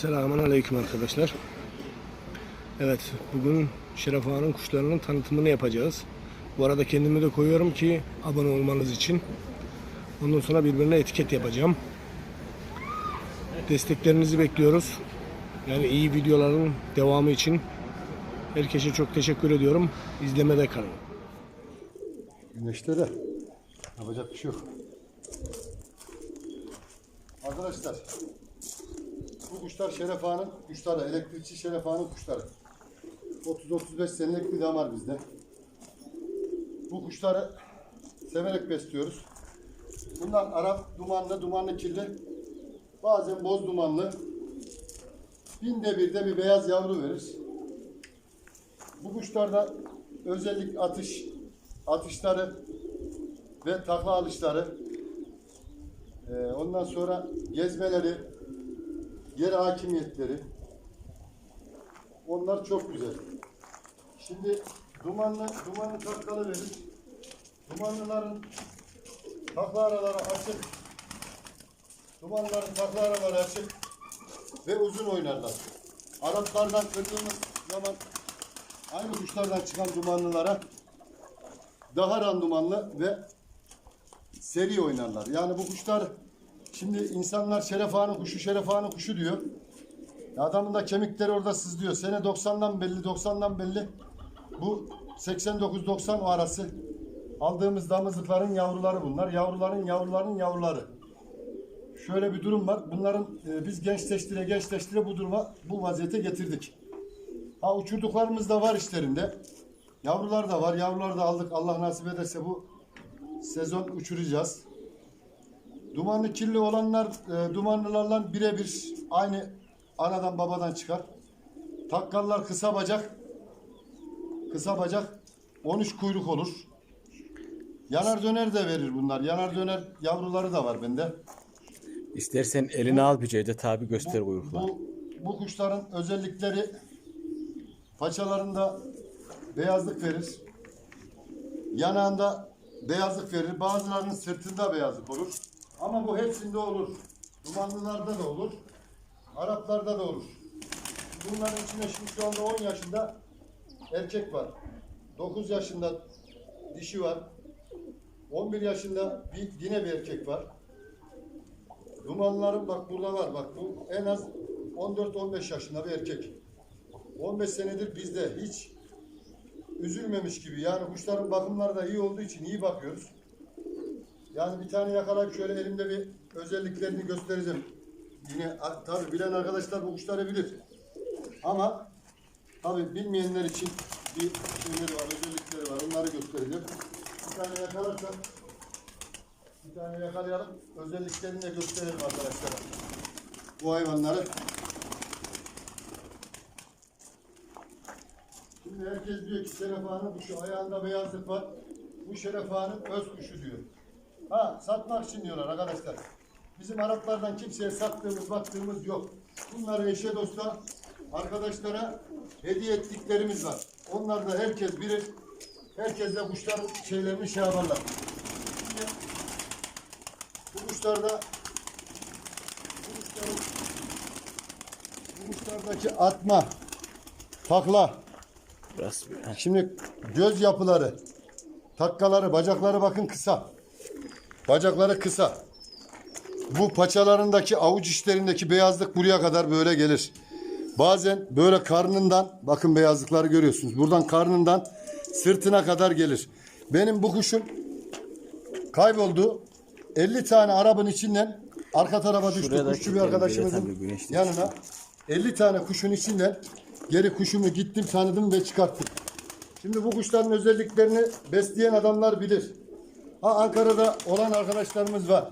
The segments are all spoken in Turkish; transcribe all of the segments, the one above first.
Selamun Aleyküm arkadaşlar. Evet, bugün Şeref kuşlarının tanıtımını yapacağız. Bu arada kendimi de koyuyorum ki abone olmanız için. Ondan sonra birbirine etiket yapacağım. Desteklerinizi bekliyoruz. Yani iyi videoların devamı için herkese çok teşekkür ediyorum. İzlemede kalın. Güneşte de yapacak bir şey yok. Arkadaşlar bu kuşlar Şeref Ağa'nın kuşları, elektrikçi Şeref Ağa'nın kuşları. 30-35 senelik bir damar bizde. Bu kuşları severek besliyoruz. Bunlar Arap dumanlı, dumanlı kirli, bazen boz dumanlı. Binde bir de bir beyaz yavru verir. Bu kuşlarda özellik atış, atışları ve takla alışları, e, ondan sonra gezmeleri, yer hakimiyetleri, onlar çok güzel. Şimdi dumanlı, dumanlı taklalı verir. Dumanlıların takla araları açık, dumanlıların takla araları açık ve uzun oynarlar. Araplardan kırdığımız zaman aynı kuşlardan çıkan dumanlılara daha randımanlı ve seri oynarlar. Yani bu kuşlar şimdi insanlar Şeref Ağa'nın kuşu, Şeref Ağa'nın kuşu diyor. Adamın da kemikleri orada sızlıyor. Sene 90'dan belli, 90'dan belli. Bu 89-90 o arası aldığımız damızlıkların yavruları bunlar. Yavruların yavruların yavruları. Şöyle bir durum var. Bunların e, biz gençleştire gençleştire bu duruma bu vaziyete getirdik. Ha uçurduklarımız da var işlerinde. Yavrular da var. Yavrular da aldık. Allah nasip ederse bu sezon uçuracağız. Dumanlı kirli olanlar e, dumanlılarla birebir aynı anadan babadan çıkar. Takkallar kısa bacak. Kısa bacak 13 kuyruk olur. Yanar döner de verir bunlar. Yanar döner yavruları da var bende. İstersen eline al bir Cevdet abi göster kuyrukla. Bu, bu kuşların özellikleri paçalarında beyazlık verir. Yanağında beyazlık verir. Bazılarının sırtında beyazlık olur. Ama bu hepsinde olur. Dumanlılarda da olur. Araplarda da olur. Bunların içinde şimdi şu anda 10 yaşında erkek var. 9 yaşında dişi var. 11 yaşında bir, yine bir erkek var. Dumanların bak burada var bak bu en az 14-15 yaşında bir erkek. 15 senedir bizde hiç üzülmemiş gibi. Yani kuşların bakımları da iyi olduğu için iyi bakıyoruz. Yani bir tane yakalayıp şöyle elimde bir özelliklerini göstereceğim. Yine tabi bilen arkadaşlar bu kuşları bilir. Ama tabi bilmeyenler için bir şeyleri var, özellikleri var. Onları göstereceğim. Bir tane yakalarsak bir tane yakalayalım. Özelliklerini de gösterelim arkadaşlar. Bu hayvanları. Şimdi herkes diyor ki Şeref Ağa'nın kuşu ayağında beyazlık var. Bu Şeref Ağa'nın öz kuşu diyor. Ha satmak için diyorlar arkadaşlar. Bizim Araplardan kimseye sattığımız baktığımız yok. Bunları eşe dosta arkadaşlara hediye ettiklerimiz var. Onlar da herkes bilir. Herkes de kuşların şeylerini şey yaparlar. Şimdi bu kuşlarda bu kuşların bu kuşlardaki atma, takla. Şimdi göz yapıları, takkaları, bacakları bakın kısa. Bacakları kısa. Bu paçalarındaki avuç içlerindeki beyazlık buraya kadar böyle gelir. Bazen böyle karnından bakın beyazlıkları görüyorsunuz. Buradan karnından sırtına kadar gelir. Benim bu kuşum kayboldu. 50 tane arabın içinden arka tarafa düştü. Şuraya Kuşçu bir arkadaşımızın yanına 50 tane kuşun içinden geri kuşumu gittim tanıdım ve çıkarttım. Şimdi bu kuşların özelliklerini besleyen adamlar bilir. Ha Ankara'da olan arkadaşlarımız var.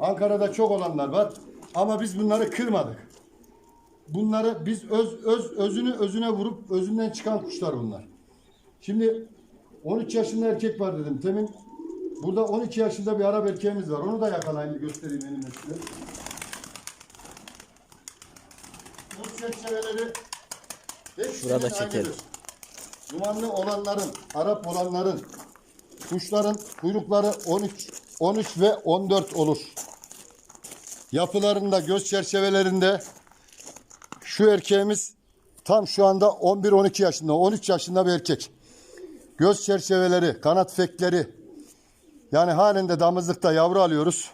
Ankara'da çok olanlar var. Ama biz bunları kırmadık. Bunları biz öz, öz özünü özüne vurup özünden çıkan kuşlar bunlar. Şimdi 13 yaşında erkek var dedim. Temin burada 12 yaşında bir Arap erkeğimiz var. Onu da yakalayın göstereyim elimle size. Bu çerçeveleri Şurada çekelim. Dumanlı olanların, Arap olanların, kuşların kuyrukları 13, 13 ve 14 olur. Yapılarında, göz çerçevelerinde Şu erkeğimiz tam şu anda 11-12 yaşında, 13 yaşında bir erkek. Göz çerçeveleri, kanat fekleri. Yani halen de damızlıkta yavru alıyoruz.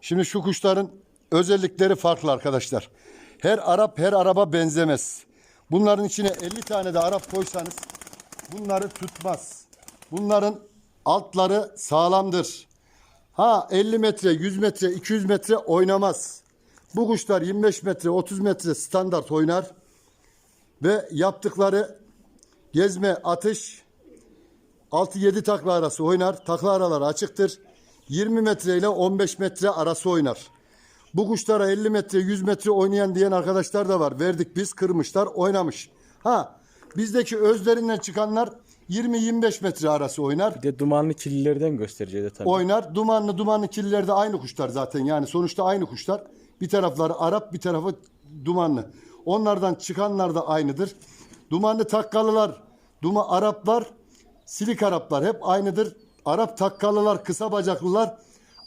Şimdi şu kuşların özellikleri farklı arkadaşlar. Her Arap her araba benzemez. Bunların içine 50 tane de Arap koysanız bunları tutmaz. Bunların altları sağlamdır. Ha 50 metre, 100 metre, 200 metre oynamaz. Bu kuşlar 25 metre, 30 metre standart oynar. Ve yaptıkları gezme, atış 6-7 takla arası oynar. Takla araları açıktır. 20 metre ile 15 metre arası oynar. Bu kuşlara 50 metre 100 metre oynayan diyen arkadaşlar da var. Verdik biz kırmışlar oynamış. Ha bizdeki özlerinden çıkanlar 20-25 metre arası oynar. Bir de dumanlı kirlilerden göstereceğiz tabii. Oynar. Dumanlı dumanlı kirliler de aynı kuşlar zaten. Yani sonuçta aynı kuşlar. Bir tarafları Arap bir tarafı dumanlı. Onlardan çıkanlar da aynıdır. Dumanlı takkalılar, duma Araplar, silik Araplar hep aynıdır. Arap takkalılar, kısa bacaklılar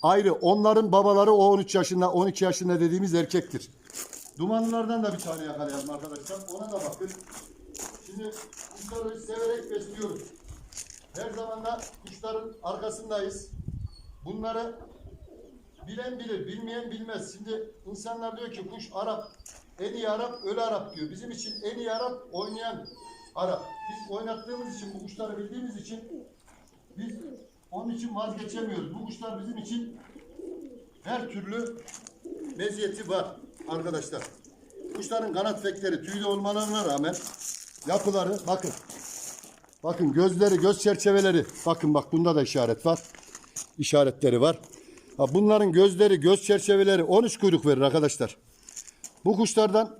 ayrı. Onların babaları o 13 yaşında, 12 yaşında dediğimiz erkektir. Dumanlılardan da bir tane yakalayalım arkadaşlar. Ona da bakın. Şimdi kuşları severek besliyoruz. Her zaman da kuşların arkasındayız. Bunları bilen bilir, bilmeyen bilmez. Şimdi insanlar diyor ki kuş Arap, en iyi Arap ölü Arap diyor. Bizim için en iyi Arap oynayan Arap. Biz oynattığımız için, bu kuşları bildiğimiz için biz onun için vazgeçemiyoruz. Bu kuşlar bizim için her türlü meziyeti var arkadaşlar. Kuşların kanat fekleri tüylü olmalarına rağmen yapıları bakın. Bakın gözleri, göz çerçeveleri. Bakın bak bunda da işaret var. İşaretleri var. Ha, bunların gözleri, göz çerçeveleri 13 kuyruk verir arkadaşlar. Bu kuşlardan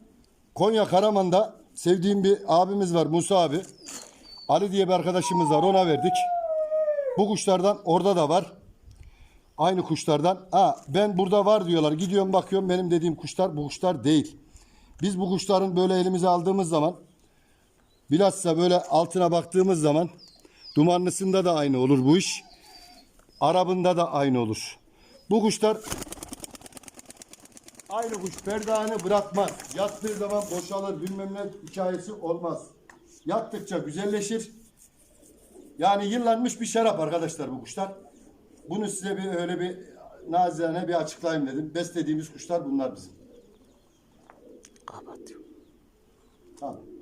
Konya Karaman'da sevdiğim bir abimiz var Musa abi. Ali diye bir arkadaşımız var ona verdik. Bu kuşlardan orada da var. Aynı kuşlardan. Ha ben burada var diyorlar. Gidiyorum bakıyorum benim dediğim kuşlar bu kuşlar değil. Biz bu kuşların böyle elimize aldığımız zaman bilhassa böyle altına baktığımız zaman dumanlısında da aynı olur bu iş. Arabında da aynı olur. Bu kuşlar aynı kuş perdağını bırakmaz. Yattığı zaman boşalır bilmem ne hikayesi olmaz. Yattıkça güzelleşir. Yani yıllanmış bir şarap arkadaşlar bu kuşlar. Bunu size bir öyle bir nazirane bir açıklayayım dedim. Beslediğimiz kuşlar bunlar bizim. Kapatıyorum. Tamam.